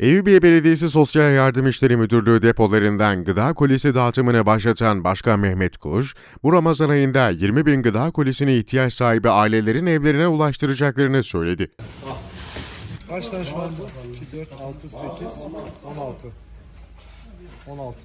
Eyüpiye Belediyesi Sosyal Yardım İşleri Müdürlüğü depolarından gıda kolisi dağıtımını başlatan Başkan Mehmet Kuş, bu Ramazan ayında 20 bin gıda kolisini ihtiyaç sahibi ailelerin evlerine ulaştıracaklarını söyledi. Kaç tane şu anda? 2, 4, 6, 8, 16. 16.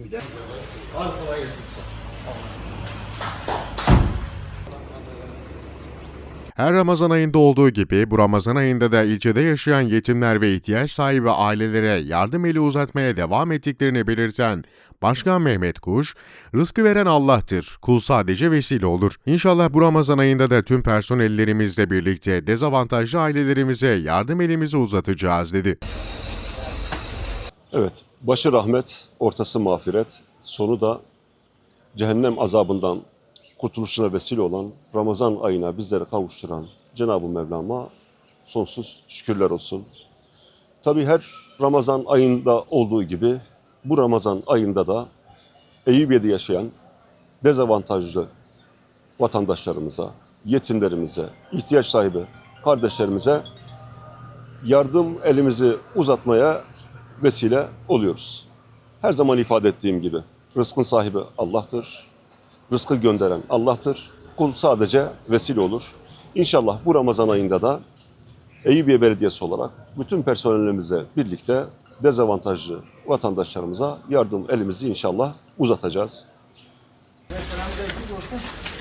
Her Ramazan ayında olduğu gibi bu Ramazan ayında da ilçede yaşayan yetimler ve ihtiyaç sahibi ailelere yardım eli uzatmaya devam ettiklerini belirten Başkan Mehmet Kuş, rızkı veren Allah'tır, kul sadece vesile olur. İnşallah bu Ramazan ayında da tüm personellerimizle birlikte dezavantajlı ailelerimize yardım elimizi uzatacağız dedi. Evet, başı rahmet, ortası mağfiret, sonu da cehennem azabından kurtuluşuna vesile olan Ramazan ayına bizleri kavuşturan Cenab-ı Mevlam'a sonsuz şükürler olsun. Tabii her Ramazan ayında olduğu gibi bu Ramazan ayında da Eyüpiye'de yaşayan dezavantajlı vatandaşlarımıza, yetimlerimize, ihtiyaç sahibi kardeşlerimize yardım elimizi uzatmaya vesile oluyoruz. Her zaman ifade ettiğim gibi rızkın sahibi Allah'tır rızkı gönderen Allah'tır. Kul sadece vesile olur. İnşallah bu Ramazan ayında da Eyüpiye Belediyesi olarak bütün personelimizle birlikte dezavantajlı vatandaşlarımıza yardım elimizi inşallah uzatacağız. Selamünaleyküm.